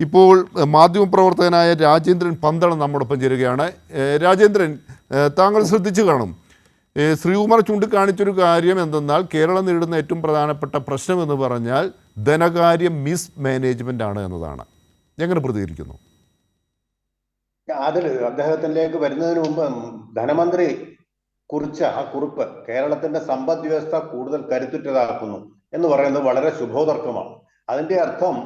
ഇപ്പോൾ മാധ്യമപ്രവർത്തകനായ രാജേന്ദ്രൻ പന്തളം നമ്മോടൊപ്പം ചേരുകയാണ്. രാജേന്ദ്രൻ താങ്കൾ ശ്രദ്ധിച്ചു കാണും. ശ്രീകുമാർ ചൂണ്ടിക്കാണിച്ചൊരു കാര്യം എന്തെന്നാൽ കേരളം നേരിടുന്ന ഏറ്റവും പ്രധാനപ്പെട്ട പ്രശ്നം എന്ന് പറഞ്ഞാൽ ധനകാര്യ മിസ് മാനേജ്മെന്റ് ആണ് എന്നതാണ്. എങ്ങനെ പ്രതികരിക്കുന്നു? അതിൽ അദ്ദേഹത്തിലേക്ക് വരുന്നതിന് മുമ്പ് ധനമന്ത്രി കുറിച്ച ആ കുറിപ്പ് കേരളത്തിന്റെ സമ്പദ് വ്യവസ്ഥ കൂടുതൽ കരുത്തുറ്റതാക്കുന്നു എന്ന് പറയുന്നത് വളരെ ശുഭോതർക്കമാണ് അതിന്റെ അർത്ഥം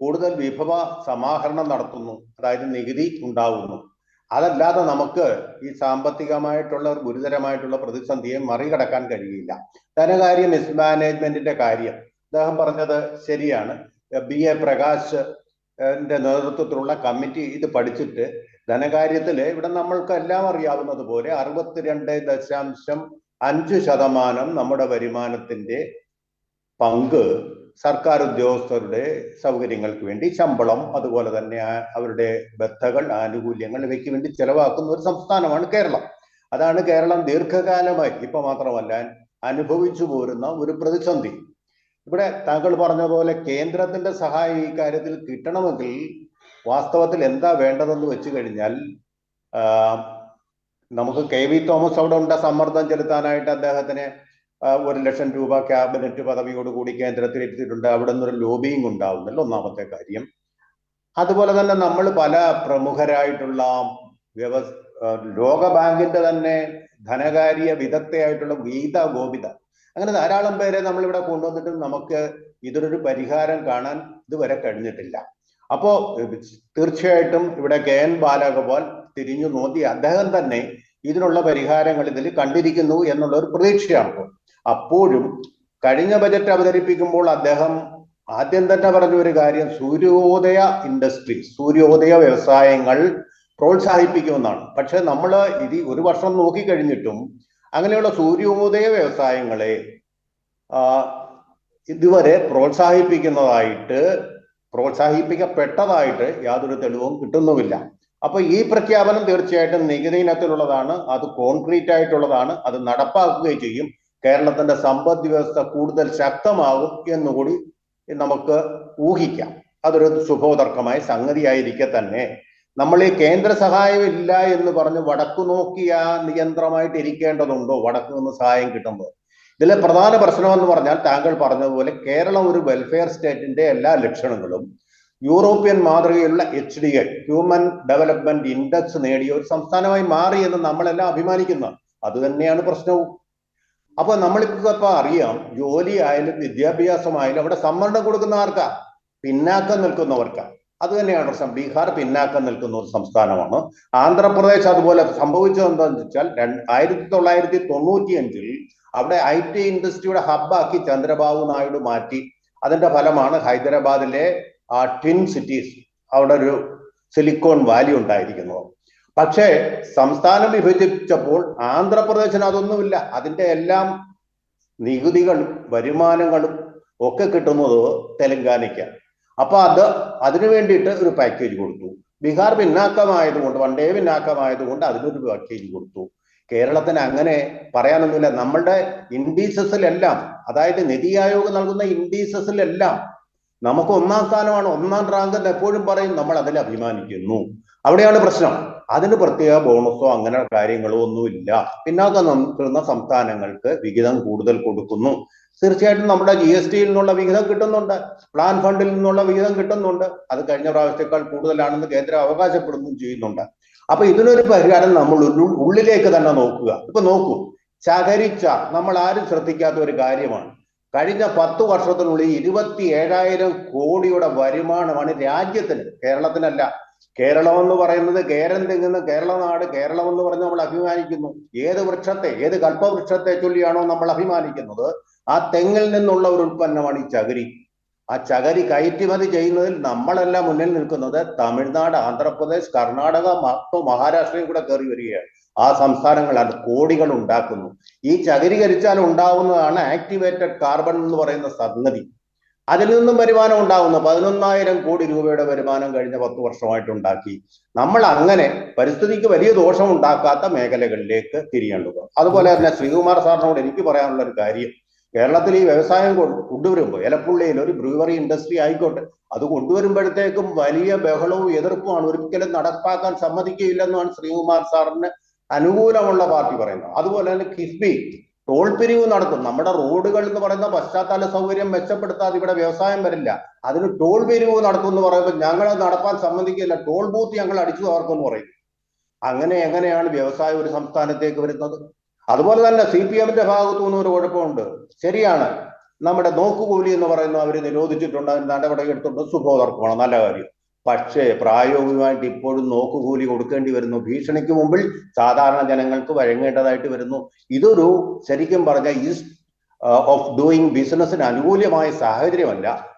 കൂടുതൽ വിഭവ സമാഹരണം നടത്തുന്നു അതായത് നികുതി ഉണ്ടാവുന്നു. അതല്ലാതെ നമുക്ക് ഈ സാമ്പത്തികമായിട്ടുള്ള ഒരു ഗുരുതരമായിട്ടുള്ള പ്രതിസന്ധിയെ മറികടക്കാൻ കഴിയില്ല. ധനകാര്യ മിസ്മാനേജ്മെന്റിന്റെ കാര്യം. അദ്ദേഹം പറഞ്ഞത് ശരിയാണ്. ബി. എ. പ്രകാശ് നേതൃത്വത്തിലുള്ള കമ്മിറ്റി ഇത് പഠിച്ചിട്ട് ധനകാര്യത്തിൽ ഇവിടെ നമ്മൾക്ക് എല്ലാം അറിയാവുന്നത് പോലെ അറുപത്തിരണ്ട് ദശാംശം അഞ്ച് ശതമാനം നമ്മുടെ വരുമാനത്തിന്റെ പങ്ക് സർക്കാർ ഉദ്യോഗസ്ഥരുടെ സൗകര്യങ്ങൾക്ക് വേണ്ടി ശമ്പളം അതുപോലെ തന്നെ അവരുടെ ബദ്ധകൾ ആനുകൂല്യങ്ങൾ ഇവയ്ക്ക് വേണ്ടി ചെലവാക്കുന്ന ഒരു സംസ്ഥാനമാണ് കേരളം. അതാണ് കേരളം ദീർഘകാലമായി ഇപ്പൊ മാത്രമല്ല അനുഭവിച്ചു പോരുന്ന ഒരു പ്രതിസന്ധി. ഇവിടെ താങ്കൾ പറഞ്ഞ പോലെ കേന്ദ്രത്തിന്റെ സഹായം ഈ കാര്യത്തിൽ കിട്ടണമെങ്കിൽ വാസ്തവത്തിൽ എന്താ വേണ്ടതെന്ന് വെച്ചു കഴിഞ്ഞാൽ നമുക്ക് കെ വി തോമസ് അവിടെ ഉണ്ട് സമ്മർദ്ദം ചെലുത്താനായിട്ട് അദ്ദേഹത്തിന് ഒരു ലക്ഷം രൂപ ക്യാബിനറ്റ് പദവിയോടുകൂടി കേന്ദ്രത്തിൽ എത്തിയിട്ടുണ്ട്. അവിടെ നിന്നൊരു ലോബിയിങ് ഉണ്ടാവുന്നല്ലോ ഒന്നാമത്തെ കാര്യം. അതുപോലെ തന്നെ നമ്മൾ പല പ്രമുഖരായിട്ടുള്ള വ്യവ ലോകബാങ്കിന്റെ തന്നെ ധനകാര്യ വിദഗ്ധയായിട്ടുള്ള ഗീത ഗോപിത. അങ്ങനെ ധാരാളം പേരെ നമ്മളിവിടെ കൊണ്ടുവന്നിട്ട് നമുക്ക് ഇതിനൊരു പരിഹാരം കാണാൻ ഇതുവരെ കഴിഞ്ഞിട്ടില്ല. അപ്പോ തീർച്ചയായിട്ടും ഇവിടെ കെ എൻ ബാലഗോപാൽ തിരിഞ്ഞു നോക്കി അദ്ദേഹം തന്നെ ഇതിനുള്ള പരിഹാരങ്ങൾ ഇതിൽ കണ്ടിരിക്കുന്നു എന്നുള്ള ഒരു പ്രതീക്ഷയാണ് അപ്പോഴും കഴിഞ്ഞ ബജറ്റ് അവതരിപ്പിക്കുമ്പോൾ അദ്ദേഹം ആദ്യം തന്നെ പറഞ്ഞ ഒരു കാര്യം സൂര്യോദയ ഇൻഡസ്ട്രി സൂര്യോദയ വ്യവസായങ്ങൾ പ്രോത്സാഹിപ്പിക്കുമെന്നാണ്. പക്ഷെ നമ്മൾ ഇത് ഒരു വർഷം നോക്കിക്കഴിഞ്ഞിട്ടും അങ്ങനെയുള്ള സൂര്യോദയ വ്യവസായങ്ങളെ ഇതുവരെ പ്രോത്സാഹിപ്പിക്കുന്നതായിട്ട് പ്രോത്സാഹിപ്പിക്കപ്പെട്ടതായിട്ട് യാതൊരു തെളിവും കിട്ടുന്നുമില്ല. അപ്പൊ ഈ പ്രഖ്യാപനം തീർച്ചയായിട്ടും നികുതി ഇനത്തിലുള്ളതാണ് അത് കോൺക്രീറ്റ് ആയിട്ടുള്ളതാണ് അത് നടപ്പാക്കുകയും ചെയ്യും. കേരളത്തിന്റെ സമ്പദ് വ്യവസ്ഥ കൂടുതൽ ശക്തമാകും എന്നുകൂടി നമുക്ക് ഊഹിക്കാം. അതൊരു ശുഭോദർക്കമായ സംഗതിയായിരിക്കെ തന്നെ. നമ്മൾ ഈ കേന്ദ്ര സഹായം ഇല്ല എന്ന് പറഞ്ഞ് വടക്കു നോക്കിയ നിയന്ത്രമായിട്ട് ഇരിക്കേണ്ടതുണ്ടോ? വടക്കു നിന്ന് സഹായം കിട്ടുമ്പോൾ ഇതിലെ പ്രധാന പ്രശ്നം എന്ന് പറഞ്ഞാൽ താങ്കൾ പറഞ്ഞതുപോലെ കേരളം ഒരു വെൽഫെയർ സ്റ്റേറ്റിന്റെ എല്ലാ ലക്ഷണങ്ങളും European മാതൃകയുള്ള H D I human development index നേടിയ ഒരു സംസ്ഥാനമായി മാറി എന്ന് നമ്മളെല്ലാം അഭിമാനിക്കുന്നു. അത് തന്നെയാണ് പ്രശ്നവും. അപ്പൊ നമ്മളിപ്പോ ഇപ്പൊ അറിയാം ജോലി ആയാലും വിദ്യാഭ്യാസമായാലും അവിടെ സംവരണം കൊടുക്കുന്ന ആർക്കാ? പിന്നാക്കം നിൽക്കുന്നവർക്കാ. അത് തന്നെയാണ് പ്രശ്നം. ബീഹാർ പിന്നാക്കം നിൽക്കുന്ന ഒരു സംസ്ഥാനമാണ്. ആന്ധ്രാപ്രദേശ് അതുപോലെ സംഭവിച്ചത് എന്താണെന്ന് വെച്ചാൽ ആയിരത്തി തൊള്ളായിരത്തി തൊണ്ണൂറ്റി അഞ്ചിൽ അവിടെ ഐ ടി ഇൻഡസ്ട്രിയുടെ ഹബ്ബാക്കി ചന്ദ്രബാബു നായിഡു മാറ്റി. അതിന്റെ ഫലമാണ് ഹൈദരാബാദിലെ ആ ട്വിൻ സിറ്റീസ് അവിടെ ഒരു സിലിക്കോൺ വാലി ഉണ്ടായിരിക്കുന്നത്. പക്ഷേ സംസ്ഥാനം വിഭജിച്ചപ്പോൾ ആന്ധ്രാപ്രദേശിന് അതൊന്നുമില്ല. അതിന്റെ എല്ലാം നികുതികളും വരുമാനങ്ങളും ഒക്കെ കിട്ടുന്നത് തെലങ്കാനയ്ക്കാണ് അപ്പൊ അത് അതിനു വേണ്ടിയിട്ട് ഒരു പാക്കേജ് കൊടുത്തു. ബീഹാർ പിന്നാക്കമായതുകൊണ്ട് വണ്ടേ പിന്നാക്കമായതുകൊണ്ട് അതിനൊരു പാക്കേജ് കൊടുത്തു. കേരളത്തിന് അങ്ങനെ പറയാനൊന്നുമില്ല. നമ്മളുടെ ഇൻഡീസസിലെല്ലാം അതായത് നിതി ആയോഗ് നൽകുന്ന ഇൻഡീസസിലെല്ലാം നമുക്ക് ഒന്നാം സ്ഥാനമാണ്. ഒന്നാം റാങ്ക് എന്ന് എപ്പോഴും പറയും നമ്മൾ അതിൽ അഭിമാനിക്കുന്നു. അവിടെയാണ് പ്രശ്നം. അതിന് പ്രത്യേക ബോണസോ അങ്ങനെ കാര്യങ്ങളോ ഒന്നുമില്ല. പിന്നാക്കം നിൽക്കുന്ന സംസ്ഥാനങ്ങൾക്ക് വിഹിതം കൂടുതൽ കൊടുക്കുന്നു. തീർച്ചയായിട്ടും നമ്മുടെ ജി എസ് ടിയിൽ നിന്നുള്ള വിഹിതം കിട്ടുന്നുണ്ട്. പ്ലാൻ ഫണ്ടിൽ നിന്നുള്ള വിഹിതം കിട്ടുന്നുണ്ട്. അത് കഴിഞ്ഞ പ്രാവശ്യത്തേക്കാൾ കൂടുതലാണെന്ന് കേന്ദ്രം അവകാശപ്പെടുന്നു ചെയ്യുന്നുണ്ട്. അപ്പൊ ഇതിനൊരു പരിഹാരം നമ്മൾ ഉള്ളിലേക്ക് തന്നെ നോക്കുക. ഇപ്പൊ നോക്കൂ. ശകരിച്ച നമ്മൾ ആരും ശ്രദ്ധിക്കാത്ത ഒരു കാര്യമാണ്. കഴിഞ്ഞ പത്ത് വർഷത്തിനുള്ളിൽ ഇരുപത്തി ഏഴായിരം കോടിയുടെ വരുമാനമാണ് രാജ്യത്തിന് കേരളത്തിനല്ല. കേരളം എന്ന് പറയുന്നത് കേരം തെങ്ങുന്ന കേരള നാട് കേരളം എന്ന് പറഞ്ഞ് നമ്മൾ അഭിമാനിക്കുന്നു. ഏത് വൃക്ഷത്തെ ഏത് കൽപ്പവൃക്ഷത്തെ ചൊല്ലിയാണോ നമ്മൾ അഭിമാനിക്കുന്നത്? ആ തെങ്ങിൽ നിന്നുള്ള ഒരു ഉൽപ്പന്നമാണ് ഈ ചകിരി. ആ ചകരി കയറ്റുമതി ചെയ്യുന്നതിൽ നമ്മളല്ല മുന്നിൽ നിൽക്കുന്നത് തമിഴ്നാട് ആന്ധ്രാപ്രദേശ് കർണാടക മഹാരാഷ്ട്രയും കൂടെ കയറി വരികയാണ്. ആ സംസ്ഥാനങ്ങളാണ് കോടികൾ ഉണ്ടാക്കുന്നു. ഈ ചകരീകരിച്ചാൽ ഉണ്ടാവുന്നതാണ് ആക്ടിവേറ്റഡ് കാർബൺ എന്ന് പറയുന്ന സംഗതി. അതിൽ നിന്നും വരുമാനം ഉണ്ടാകുന്നു പതിനൊന്നായിരം കോടി രൂപയുടെ വരുമാനം കഴിഞ്ഞ പത്ത് വർഷമായിട്ട് ഉണ്ടാക്കി. നമ്മൾ അങ്ങനെ പരിസ്ഥിതിക്ക് വലിയ ദോഷം ഉണ്ടാക്കാത്ത മേഖലകളിലേക്ക് തിരിയേണ്ടത് അതുപോലെ തന്നെ ശ്രീകുമാർ സാറിനോട് എനിക്ക് പറയാനുള്ള ഒരു കാര്യം. കേരളത്തിൽ ഈ വ്യവസായം കൊണ്ടുവരുമ്പോൾ എലപ്പുള്ളിയിൽ ഒരു ബ്രൂവറി ഇൻഡസ്ട്രി ആയിക്കോട്ടെ അത് കൊണ്ടുവരുമ്പോഴത്തേക്കും വലിയ ബഹളവും എതിർപ്പുമാണ്. ഒരിക്കലും നടപ്പാക്കാൻ സമ്മതിക്കുകയില്ലെന്നാണ് ശ്രീകുമാർ സാറിന് അനുകൂലമുള്ള പാർട്ടി പറയുന്നത്. അതുപോലെ തന്നെ കിഫ്ബി ടോൾ പിരിവ് നടത്തും നമ്മുടെ റോഡുകൾ എന്ന് പറയുന്ന പശ്ചാത്തല സൗകര്യം മെച്ചപ്പെടുത്താതെ ഇവിടെ വ്യവസായം വരില്ല. അതിന് ടോൾ പിരിവ് നടത്തും എന്ന് പറയുമ്പോൾ ഞങ്ങൾ അത് നടപ്പാൻ സമ്മതിക്കില്ല ടോൾ ബൂത്ത് ഞങ്ങൾ അടിച്ചു തകർക്കുമെന്ന് പറയും. അങ്ങനെ എങ്ങനെയാണ് വ്യവസായം ഒരു സംസ്ഥാനത്തേക്ക് വരുന്നത്? അതുപോലെ തന്നെ സി പി എമ്മിന്റെ ഭാഗത്തു നിന്നും ഒരു കുഴപ്പമുണ്ട്. ശരിയാണ്. നമ്മുടെ നോക്കുകൂലി എന്ന് പറയുന്ന അവർ നിരോധിച്ചിട്ടുണ്ട്. അതിന് നടപടി എടുത്തിട്ടുണ്ട് സുബോധർക്കമാണ് നല്ല കാര്യം. പക്ഷേ പ്രായോഗികമായിട്ട് ഇപ്പോഴും നോക്കുകൂലി കൊടുക്കേണ്ടി വരുന്നു. ഭീഷണിക്ക് മുമ്പിൽ സാധാരണ ജനങ്ങൾക്ക് വഴങ്ങേണ്ടതായിട്ട് വരുന്നു. ഇതൊരു ശരിക്കും പറഞ്ഞ ഈസ് ഓഫ് ഡൂയിങ് ബിസിനസ്സിന് അനുകൂലമായ സാഹചര്യമല്ല.